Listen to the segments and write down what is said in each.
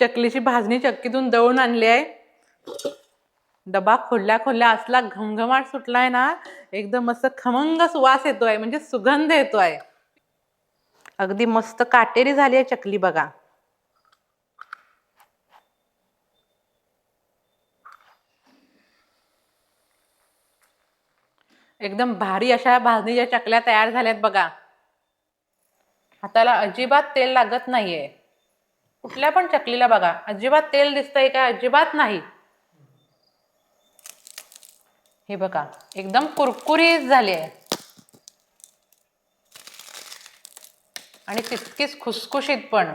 चकलीची भाजणी चक्कीतून दळून आणली आहे. डबा खोलल्या खोलल्या असला घमघमाट सुटलाय ना एकदम मस्त खमंग सुवास येतोय म्हणजे सुगंध येतो आहे अगदी मस्त काटेरी झाली आहे चकली बघा. एकदम भारी अशा भाजणीच्या चकल्या तयार झाल्यात बघा. हाताला अजिबात तेल लागत नाहीये. कुठल्या पण चकलीला बघा अजिबात तेल दिसतंय का अजिबात नाही. हे बघा एकदम कुरकुरीत झाली आहे. आणि तितकीच खुसखुशीत पण.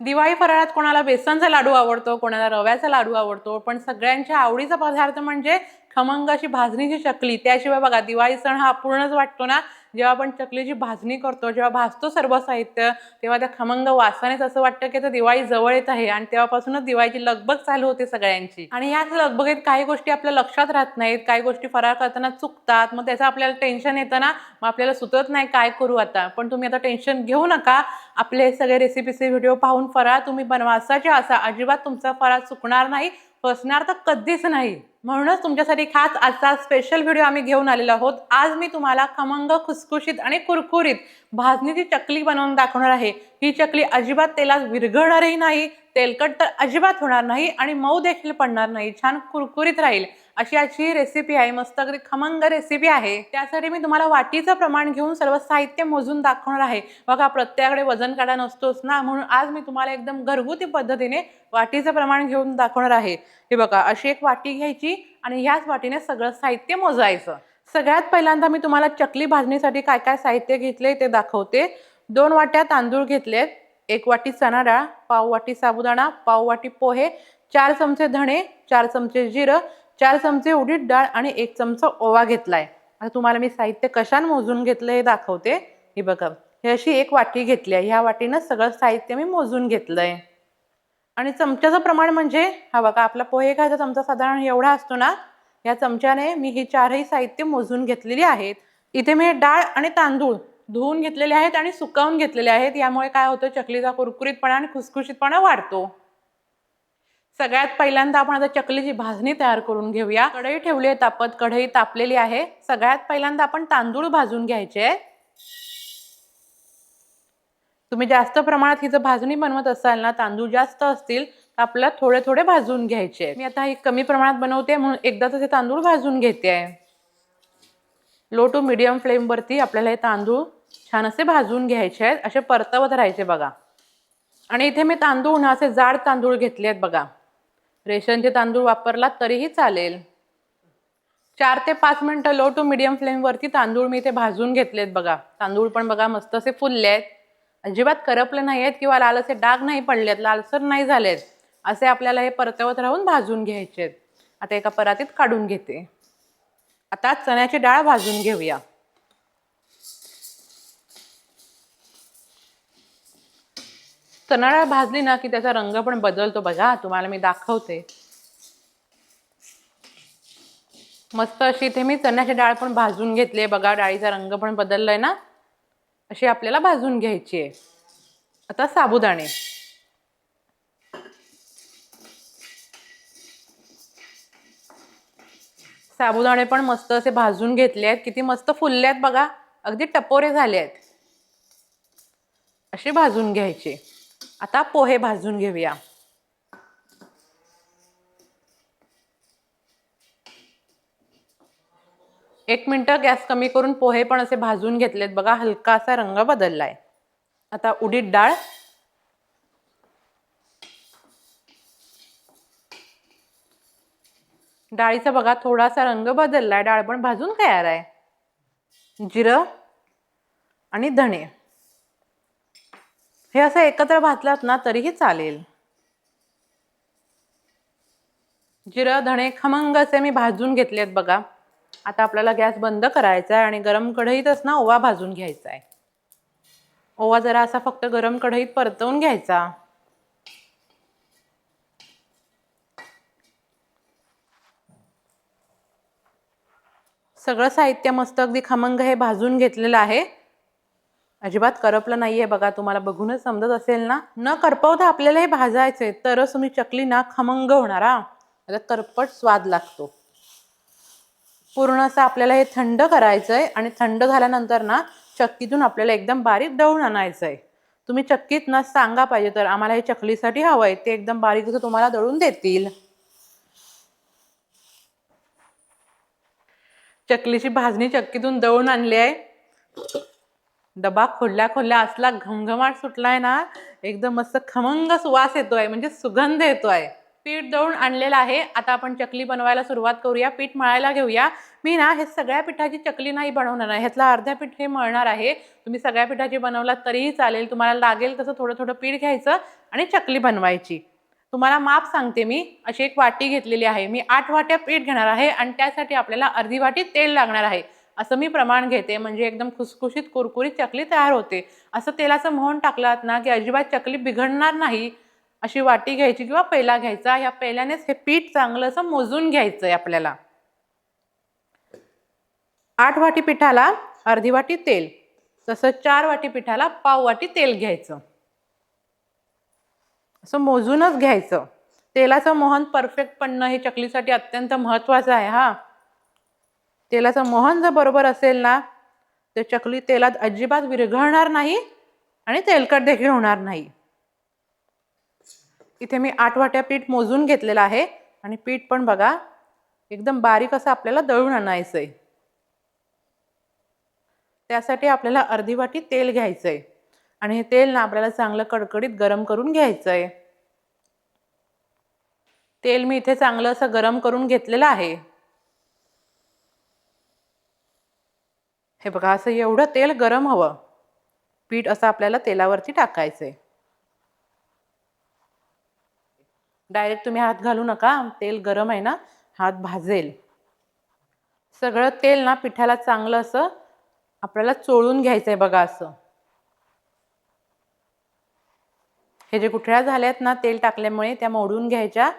दिवाळी फराळात कोणाला बेसनचा लाडू आवडतो कोणाला रव्याचा लाडू आवडतो पण सगळ्यांच्या आवडीचा पदार्थ म्हणजे खमंग अशी भाजणीची चकली. त्याशिवाय बघा दिवाळी सण हा अपूर्णच वाटतो ना. जेव्हा आपण चकलीची भाजणी करतो जेव्हा भाजतो सर्व साहित्य तेव्हा त्या खमंग वासानेच असं वाटतं की आता दिवाळी जवळ येत आहे आणि तेव्हापासूनच दिवाळीची लगबग चालू होते सगळ्यांची. आणि ह्याच लगबगीत काही गोष्टी आपल्या लक्षात राहत नाहीत काही गोष्टी फराळ करताना चुकतात मग त्याचं आपल्याला टेन्शन येतं ना मग आपल्याला सुचत नाही काय करू आता. पण तुम्ही आता टेन्शन घेऊ नका. आपले सगळे रेसिपीचे व्हिडिओ पाहून फराळ तुम्ही बनवासाचे असा. अजिबात तुमचा फराळ चुकणार नाही. फसणार तर कधीच नाही. म्हणूनच तुमच्यासाठी खास आजचा स्पेशल व्हिडिओ आम्ही घेऊन आलेलो आहोत. आज मी तुम्हाला खमंग खुसखुशीत आणि कुरकुरीत भाजणीची चकली बनवून दाखवणार आहे. ही चकली अजिबात तेलात विरघळणारही नाही तेलकट तर अजिबात होणार नाही आणि मऊ देखील पडणार नाही. छान कुरकुरीत राहील. अशी अशी रेसिपी आहे मस्त अगदी खमंग रेसिपी आहे. त्यासाठी मी तुम्हाला वाटीचं प्रमाण घेऊन सर्व साहित्य मोजून दाखवणार आहे. बघा प्रत्येकाकडे वजन काढा नसतोच ना म्हणून आज मी तुम्हाला एकदम घरगुती पद्धतीने वाटीचं प्रमाण घेऊन दाखवणार आहे. हे बघा अशी एक वाटी घ्यायची आणि ह्याच वाटीने सगळं साहित्य मोजायचं. सगळ्यात पहिल्यांदा मी तुम्हाला चकली भाजणीसाठी काय काय साहित्य घेतले ते दाखवते. दोन वाट्या तांदूळ घेतलेत एक वाटी चणा डाळ पाव वाटी साबुदाणा पाव वाटी पोहे चार चमचे धणे चार चमचे जिरं चार चमचे उडीद डाळ आणि एक चमचा ओवा घेतलाय. आता तुम्हाला मी साहित्य कशान मोजून घेतलं हे दाखवते. हे बघा हे अशी एक वाटी घेतली आहे. ह्या वाटीनं सगळं साहित्य मी मोजून घेतलंय. आणि चमच्याचं प्रमाण म्हणजे हा बघा आपला पोहे खायचा चमचा साधारण एवढा असतो ना या चमच्याने मी ही चारही साहित्य मोजून घेतलेली आहेत. इथे मी डाळ आणि तांदूळ धुवून घेतलेले आहेत आणि सुकवून घेतलेले आहेत. यामुळे काय होतं चकलीचा कुरकुरीतपणा आणि खुसखुशीतपणा वाढतो. सगळ्यात पहिल्यांदा आपण आता चकलीची भाजणी तयार करून घेऊया. कढई ठेवली आहे तापत कढई तापलेली आहे. सगळ्यात पहिल्यांदा आपण तांदूळ भाजून घ्यायचे. तुम्ही जास्त प्रमाणात हिचं भाजणी बनवत असाल ना तांदूळ जास्त असतील तर आपल्याला थोडे थोडे भाजून घ्यायचे. मी आता ही कमी प्रमाणात बनवते म्हणून एकदाच हे तांदूळ भाजून घेते. आहे लो टू मिडियम फ्लेमवरती आपल्याला हे तांदूळ छान असे भाजून घ्यायचे आहेत. असे परतवत राहायचे बघा. आणि इथे मी तांदूळ ना असे जाड तांदूळ घेतले आहेत बघा. रेशनचे तांदूळ वापरलात तरीही चालेल. चार ते पाच मिनटं लो टू मिडियम फ्लेमवरती तांदूळ मी इथे भाजून घेतलेत बघा. तांदूळ पण बघा मस्त असे फुलले आहेत. अजिबात करपले नाही आहेत किंवा लाल असे डाग नाही पडलेत लालसर नाही झालेत. असे आपल्याला हे परतवत राहून भाजून घ्यायचे आहेत आता एका परातीत काढून घेते. आता चण्याची डाळ भाजून घेऊया. चणा डाळ भाजली ना की त्याचा रंग पण बदलतो बघा. तुम्हाला मी दाखवते. मस्त अशी इथे मी चण्याची डाळ पण भाजून घेतली बघा डाळीचा रंग पण बदललाय ना. अशी आपल्याला भाजून घ्यायची आहे. आता साबुदाणे. साबुदाणे पण मस्त असे भाजून घेतले आहेत. किती मस्त फुलले आहेत बघा. अगदी टपोरे झाले आहेत. असे भाजून घ्यायचे. आता पोहे भाजून घेऊया. एक मिनटं गॅस कमी करून पोहे पण असे भाजून घेतलेत. बघा हलका असा रंग बदललाय. आता उडीद डाळ. डाळीचा बघा थोडासा रंग बदललाय. डाळ पण भाजून तयार आहे. जिरं आणि धणे. हे असं एकत्र भातलात ना तरीही चालेल. जिरं धणे खमंग असे मी भाजून घेतलेत बघा. आता आपल्याला गॅस बंद करायचा आहे आणि गरम कढईतच ना ओवा भाजून घ्यायचा आहे. ओवा जरा असा फक्त गरम कढईत परतवून घ्यायचा. सगळं साहित्य मस्त अगदी खमंग हे भाजून घेतलेलं आहे. अजिबात करपलं नाहीये बघा तुम्हाला बघूनच समजत असेल ना? न करपवता आपल्याला हे भाजायचंय तरच तुम्ही चकली ना खमंग होणार हा. आता करपट स्वाद लागतो. पूर्ण असं आपल्याला हे थंड करायचंय आणि थंड झाल्यानंतर ना चक्कीतून आपल्याला एकदम बारीक दळून आणायचंय. तुम्ही चक्कीत ना सांगा पाहिजे तर आम्हाला हे चकलीसाठी हवंय ते एकदम बारीक असं तुम्हाला दळून देतील. चकलीची भाजणी चक्कीतून दळून आणली आहे. डबा खोलल्या खोलल्या असला घमघमाट सुटलाय ना एकदम मस्त खमंग सुवास येतोय म्हणजे सुगंध येतोय. पीठ दळून आणलेलं आहे. आता आपण चकली बनवायला सुरुवात करूया. पीठ मळायला घेऊया. मी ना हे सगळ्या पिठाची चकली नाही बनवणार आहे. ह्यातला अर्ध्या पीठ हे मळणार आहे. तुम्ही सगळ्या पिठाची बनवलात तरीही चालेल. तुम्हाला लागेल तसं थोडं थोडं पीठ घ्यायचं आणि चकली बनवायची. तुम्हाला माप सांगते मी. अशी एक वाटी घेतलेली आहे. मी आठ वाट्या पीठ घेणार आहे आणि त्यासाठी आपल्याला अर्धी वाटी तेल लागणार आहे. असं मी प्रमाण घेते. म्हणजे एकदम खुसखुशीत कुरकुरीत चकली तयार होते. असं तेलाचं मोहन टाकलात ना की अजिबात चकली बिघडणार नाही अशी वाटी घ्यायची किंवा पेला घ्यायचा. या पेल्यानेच हे पीठ चांगलं असं मोजून घ्यायचं आहे आपल्याला. आठ वाटी पिठाला अर्धी वाटी तेल. तसं चार वाटी पिठाला पाव वाटी तेल घ्यायचं. असं मोजूनच घ्यायचं. तेलाचं मोहन परफेक्ट पडणं हे चकलीसाठी अत्यंत महत्त्वाचं आहे हा. तेलाचं मोहन जर बरोबर असेल ना तर चकली तेलात अजिबात विरघळणार नाही आणि तेलकट देखील होणार नाही. इथे मी आठ वाट्या पीठ मोजून घेतलेलं आहे आणि पीठ पण बघा एकदम बारीक असं आपल्याला दळून आणायचं आहे त्यासाठी आपल्याला अर्धी वाटी तेल घ्यायचं आहे आणि हे तेल ना आपल्याला चांगलं कडकडीत गरम करून घ्यायचं आहे तेल मी इथे चांगलं असं गरम करून घेतलेलं आहे. हे बघा असं एवढं तेल गरम हवं. पीठ असं आपल्याला तेलावरती टाकायचंय. डायरेक्ट तुम्ही हात घालू नका तेल गरम आहे ना हात भाजेल. सगळं तेल ना पिठाला चांगलं असं आपल्याला चोळून घ्यायचं आहे बघा असं. हे जे गुठळ्या झाल्यात ना तेल टाकल्यामुळे त्या मोडून घ्यायच्या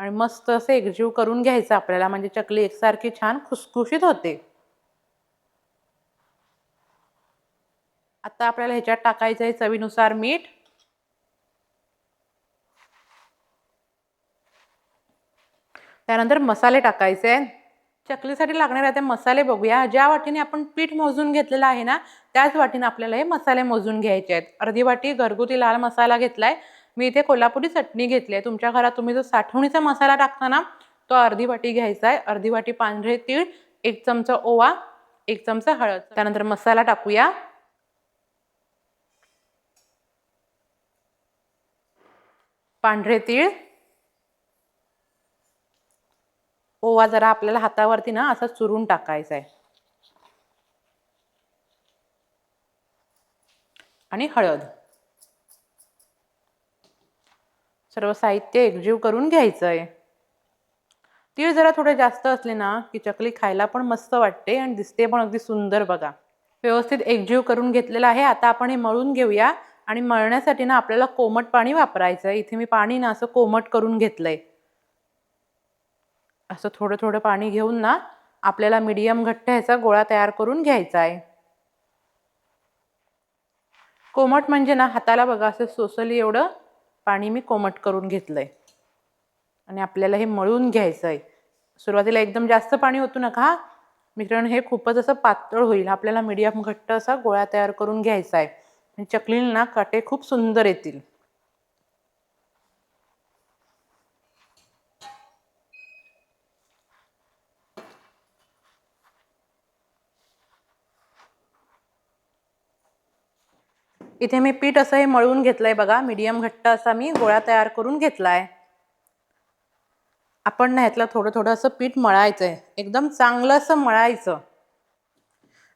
आणि मस्त असं एकजीव करून घ्यायचं आपल्याला. म्हणजे चकली एकसारखी छान खुसखुशीत होते. आता आपल्याला ह्याच्यात टाकायचं आहे चवीनुसार मीठ. त्यानंतर मसाले टाकायचे आहेत. चकलीसाठी लागणारे आता मसाले बघूया. ज्या वाटीने आपण पीठ मोजून घेतलेलं आहे ना त्याच वाटीने आपल्याला हे मसाले मोजून घ्यायचे आहेत. अर्धी वाटी घरगुती लाल मसाला घेतलाय. मी इथे कोल्हापुरी चटणी घेतली आहे. तुमच्या घरात तुम्ही जो साठवणीचा मसाला टाकता ना तो अर्धी वाटी घ्यायचा आहे. अर्धी वाटी पांढरे तीळ एक चमचा ओवा एक चमचा हळद. त्यानंतर मसाला टाकूया. पांढरे तीळ. ओवा जरा आपल्याला हातावरती ना असा चुरून टाकायचा आहे आणि हळद. सर्व साहित्य एकजीव करून घ्यायचं आहे तीळ जरा थोडे जास्त असले ना की चकली खायला पण मस्त वाटते आणि दिसते पण अगदी सुंदर बघा. व्यवस्थित एकजीव करून घेतलेला आहे. आता आपण हे मळून घेऊया. आणि मळण्यासाठी ना आपल्याला कोमट पाणी वापरायचं आहे इथे मी पाणी ना असं कोमट करून घेतलंय. असं थोडं थोडं पाणी घेऊन ना आपल्याला मीडियम घट्ट ह्याचा गोळा तयार करून घ्यायचा आहे कोमट म्हणजे ना हाताला बघा असं सोसली एवढं पाणी मी कोमट करून घेतलंय. आणि आपल्याला हे मळून घ्यायचं आहे सुरुवातीला एकदम जास्त पाणी होतं नका. हा मिश्रण हे खूपच असं पातळ होईल. आपल्याला मीडियम घट्ट असा गोळा तयार करून घ्यायचा आहे चकलीला ना काटे खूप सुंदर येतील. इथे मी पीठ असं हे मळून घेतलंय बघा. मीडियम घट्ट असा मी गोळा तयार करून घेतलाय. आपण ना ह्यातलं थोडं थोडं असं पीठ मळायचं आहे एकदम चांगलं असं मळायचं.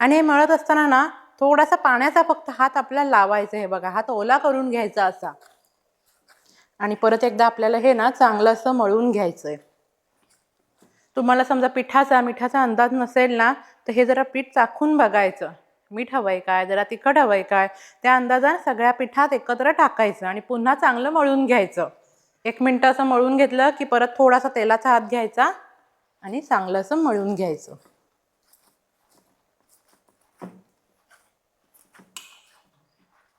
आणि हे मळत असताना ना थोडासा पाण्याचा फक्त हात आपल्याला लावायचा हे बघा. हात ओला करून घ्यायचा असा. आणि परत एकदा आपल्याला हे ना चांगलं असं मळून घ्यायचं आहे तुम्हाला समजा पिठाचा मिठाचा अंदाज नसेल ना तर हे जरा पीठ चाखून बघायचं. मीठ हवंय काय? जरा तिखट हवंय काय? त्या अंदाजाने सगळ्या पिठात एकत्र टाकायचं आणि पुन्हा चांगलं मळून घ्यायचं. एक मिनटं असं मळून घेतलं की परत थोडासा तेलाचा हात घ्यायचा आणि चांगलं असं मळून घ्यायचं.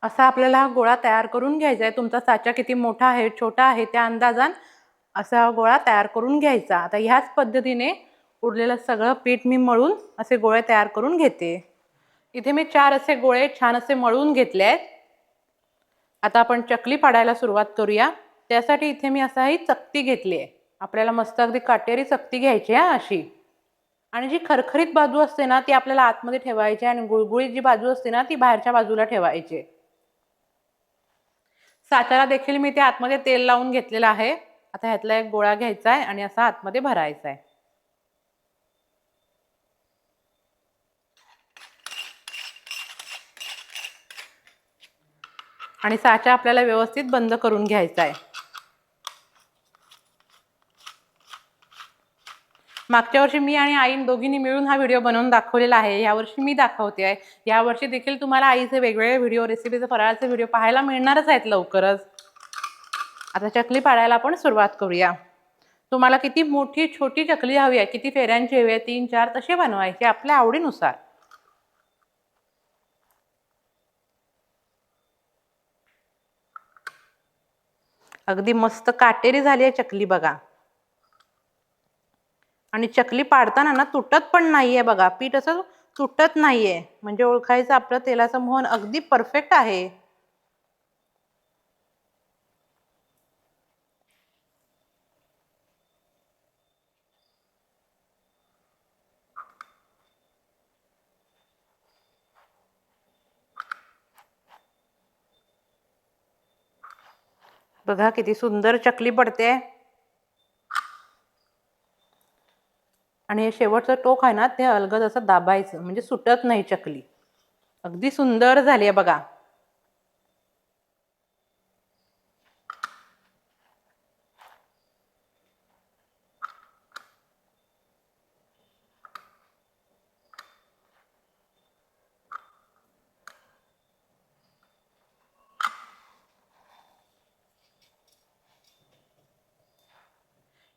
असा आपल्याला हा गोळा तयार करून घ्यायचा आहे. तुमचा साचा किती मोठा आहे छोटा आहे त्या अंदाजान असा हा गोळा तयार करून घ्यायचा. आता ह्याच पद्धतीने उरलेलं सगळं पीठ मी मळून असे गोळे तयार करून घेते. इथे मी चार असे गोळे छान असे मळून घेतले आहेत. आता आपण चकली पाडायला सुरुवात करूया. त्यासाठी इथे मी असा ही चकती घेतली आहे. आपल्याला मस्त अगदी काटेरी चकती घ्यायची आहे अशी. आणि जी खरखरीत बाजू असते ना ती आपल्याला आतमध्ये ठेवायची आहे आणि गुळगुळीत जी बाजू असते ना ती बाहेरच्या बाजूला ठेवायची. साच्याला देखील मी ते आतमध्ये तेल लावून घेतलेलं आहे. आता ह्यातला एक गोळा घ्यायचा आहे आणि असा आतमध्ये भरायचा आहे आणि साचा आपल्याला व्यवस्थित बंद करून घ्यायचा आहे मागच्या वर्षी मी आणि आईन दोघींनी मिळून हा व्हिडिओ बनवून दाखवलेला आहे. यावर्षी मी दाखवते आहे. यावर्षी देखील तुम्हाला आईचे वेगवेगळे व्हिडिओ रेसिपीचे फराळाचे व्हिडिओ पाहायला मिळणारच आहेत लवकरच. आता चकली पाडायला आपण सुरुवात करूया. तुम्हाला किती मोठी छोटी चकली हवी आहे किती फेऱ्यांची हवी आहे तीन चार तसे बनवायचे आपल्या आवडीनुसार. अगदी मस्त काटेरी झाली आहे चकली बघा. आणि चकली पाडताना ना तुटत पण नाहीये बघा. पीठ असं तुटत नाहीये. म्हणजे ओळखायचं आपलं तेलाचं मोहन अगदी परफेक्ट आहे. बघा किती सुंदर चकली पडते. आणि हे शेवटचं टोक आहे ना ते अलगद असं दाबायचं म्हणजे सुटत नाही चकली. अगदी सुंदर झाली आहे बघा.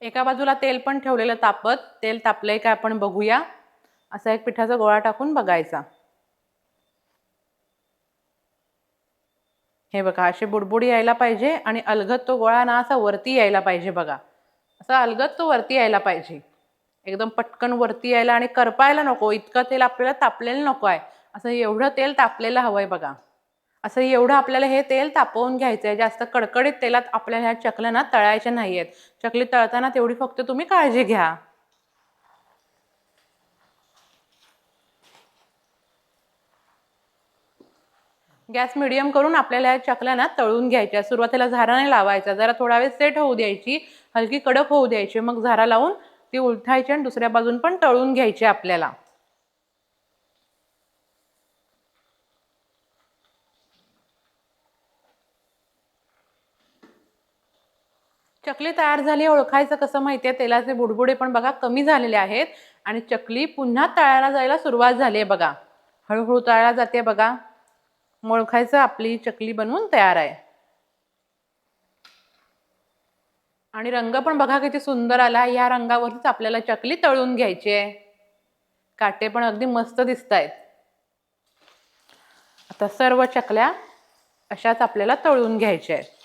एका बाजूला तेल पण ठेवलेलं तापत तेल तापलंय का आपण बघूया. असा एक पिठाचा गोळा टाकून बघायचा. हे बघा अशी बुडबुडी यायला पाहिजे आणि अलगद तो गोळा ना असा वरती यायला पाहिजे बघा. असा अलगद तो वरती यायला पाहिजे. एकदम पटकन वरती यायला आणि करपायला नको इतकं तेल आपल्याला तापलेलं नको आहे असं एवढं तेल तापलेलं हवं आहे बघा. असं एवढं आपल्याला हे तेल तापवून घ्यायचं आहे जास्त कडकडीत तेलात आपल्याला ह्या चकल्यांना तळायच्या नाही आहेत चकली तळताना तेवढी फक्त तुम्ही काळजी घ्या. गॅस मिडियम करून आपल्याला या चकल्यांना तळून घ्यायच्या. सुरुवातीला झारा नाही लावायचा. जरा थोडा वेळ सेट होऊ द्यायची हलकी कडक होऊ द्यायची. मग झारा लावून ती उलथायची आणि दुसऱ्या बाजून पण तळून घ्यायची आपल्याला. चकली तयार झाली ओळखायचं कसं माहितीये तेलाचे बुडबुडे पण बघा कमी झालेले आहेत. आणि चकली पुन्हा तळायला जायला सुरुवात झाली आहे बघा. हळूहळू तळायला जाते बघा. ओळखायचं आपली चकली बनवून तयार आहे. आणि रंग पण बघा किती सुंदर आला या रंगावरच आपल्याला चकली तळून घ्यायची आहे. काटे पण अगदी मस्त दिसत आहेत. आता सर्व चकल्या अशाच आपल्याला तळून घ्यायच्या आहेत.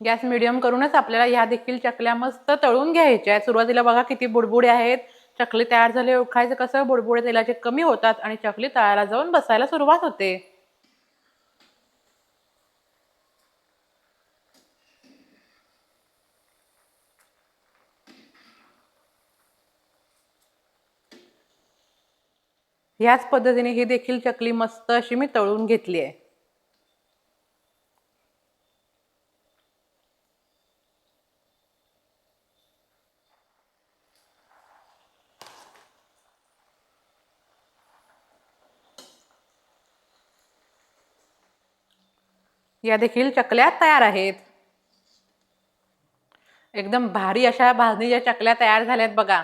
गॅस मिडियम करूनच आपल्याला ह्या देखील चकल्या मस्त तळून घ्यायच्या आहेत. सुरुवातीला बघा किती बुडबुडे आहेत. चकली तयार झाले ओळखायचं कसं? बुडबुडे तेलाचे कमी होतात आणि चकली तळायला जाऊन बसायला सुरुवात होते. ह्याच पद्धतीने ही देखील चकली मस्त अशी मी तळून घेतली आहे. या देखील चकल्या तयार आहेत. एकदम भारी अशा भाजणीच्या चकल्या तयार झाल्यात बघा.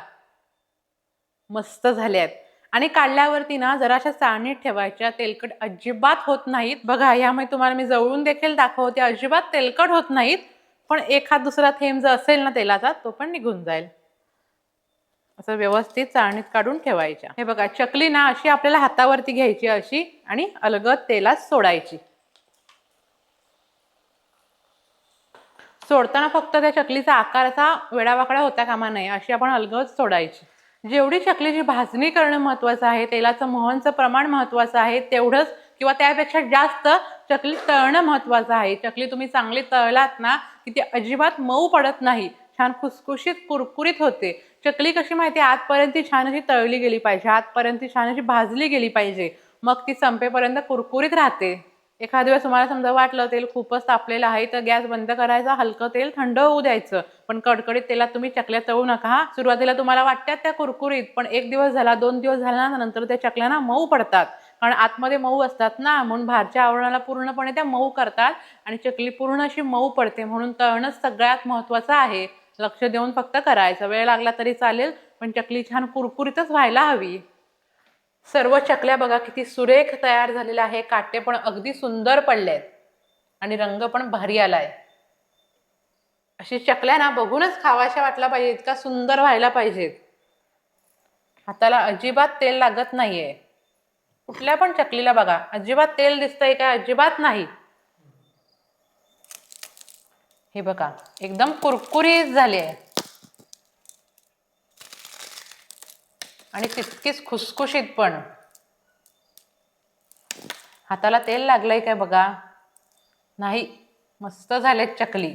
मस्त झाल्यात. आणि काढल्यावरती ना जराशा चाळणीत ठेवायच्या. तेलकट अजिबात होत नाहीत. बघा यामुळे तुम्हाला मी जवळून देखील दाखवते. अजिबात तेलकट होत नाहीत. पण एखाद दुसरा थेंब जर असेल ना तेलाचा तो पण निघून जाईल. असं व्यवस्थित चाळणीत काढून ठेवायच्या. हे बघा चकली ना अशी आपल्याला हातावरती घ्यायची अशी आणि अलगद तेलात सोडायची. सोडताना फक्त त्या चकलीचा आकार असा वेडावाकडा होता कामा नये अशी आपण अलगद सोडायची. जेवढी चकलीची भाजणी करणं महत्त्वाचं आहे तेलाचं मोहनचं प्रमाण महत्त्वाचं आहे तेवढंच किंवा त्यापेक्षा जास्त चकली तळणं महत्त्वाचं आहे. चकली तुम्ही चांगली तळलात ना की ती अजिबात मऊ पडत नाही छान खुसखुशीत कुरकुरीत होते. चकली कशी माहिती आहे आतपर्यंत छान अशी तळली गेली पाहिजे आतपर्यंत छान अशी भाजली गेली पाहिजे. मग ती संपेपर्यंत कुरकुरीत राहते. एखाद्या दिवस तुम्हाला समजा वाटलं तेल खूपच तापलेलं आहे तर गॅस बंद करायचा हलकं तेल थंड होऊ द्यायचं. पण कडकडीत तेलात तुम्ही चकल्या तळू नका सुरुवातीला तुम्हाला वाटतात त्या कुरकुरीत पण एक दिवस झाला दोन दिवस झाला ना नंतर त्या चकल्या ना मऊ पडतात. कारण आतमध्ये मऊ असतात ना म्हणून बाहेरच्या आवरणाला पूर्णपणे त्या मऊ करतात आणि चकली पूर्ण अशी मऊ पडते म्हणून तळणंच सगळ्यात महत्त्वाचं आहे. लक्ष देऊन फक्त करायचं. वेळ लागला तरी चालेल पण चकली छान कुरकुरीतच व्हायला हवी. सर्व चकल्या बघा किती सुरेख तयार झालेल्या आहे काटे पण अगदी सुंदर पडले आहेत आणि रंग पण भारी आलाय. अशी चकल्या ना बघूनच खावाशा वाटला पाहिजे इतका सुंदर व्हायला पाहिजेत. हाताला अजिबात तेल लागत नाही आहे कुठल्या पण चकलीला बघा अजिबात तेल दिसतंय का अजिबात नाही. हे बघा एकदम कुरकुरीत झाली आहे आणि तितकीच खुसखुशीत पण. हाताला तेल लागलंय काय बघा? नाही मस्त झालेत चकली.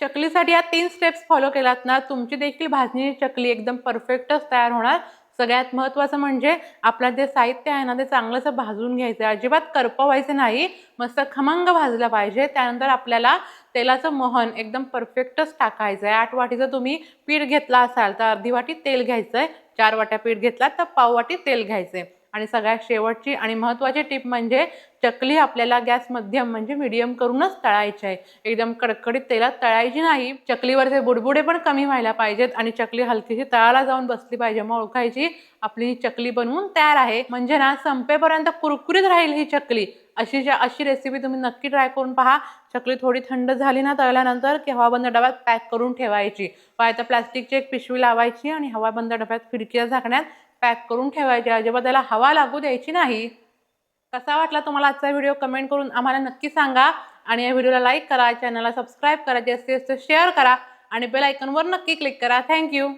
चकलीसाठी या तीन स्टेप्स फॉलो केलात ना तुमची देखील भाजणीची चकली एकदम परफेक्टच तयार होणार. सगळ्यात महत्त्वाचं म्हणजे आपलं जे साहित्य आहे ना ते चांगलंसं भाजून घ्यायचं. आहे अजिबात करपवायचं नाही. मस्त खमंग भाजलं पाहिजे. त्यानंतर आपल्याला तेलाचं मोहन एकदम परफेक्टच टाकायचं आहे आठ वाटीचं तुम्ही पीठ घेतला असाल तर अर्धी वाटी तेल घ्यायचं आहे चार वाट्या पीठ घेतला तर पाव वाटी तेल घ्यायचं आहे आणि सगळ्यात शेवटची आणि महत्त्वाची टीप म्हणजे चकली आपल्याला गॅस मध्यम म्हणजे मिडियम करूनच तळायची आहे एकदम कडकडीत तेलात तळायची नाही. चकलीवरचे बुडबुडे पण कमी व्हायला पाहिजेत आणि चकली हलकीशी तळाला जाऊन बसली पाहिजे. मग ओळखायची आपली ही चकली बनवून तयार आहे. म्हणजे ना संपेपर्यंत कुरकुरीत राहील ही चकली. अशी ज्या अशी रेसिपी तुम्ही नक्की ट्राय करून पहा. चकली थोडी थंड झाली ना तळल्यानंतर की हवाबंद डब्यात पॅक करून ठेवायची. पाय तर प्लास्टिकची एक पिशवी लावायची आणि हवाबंद डब्यात खिडकीला झाकण्यात पॅक करून ठेवायची. अजिबात त्याला हवा लागू द्यायची नाही. कसा वाटला तुम्हाला आजचा व्हिडिओ कमेंट करून आम्हाला नक्की सांगा. आणि या व्हिडिओला लाईक करा. चॅनलला सबस्क्राईब करा. जास्तीत जास्त शेअर करा. आणि बेल आयकॉनवर नक्की क्लिक करा. थँक्यू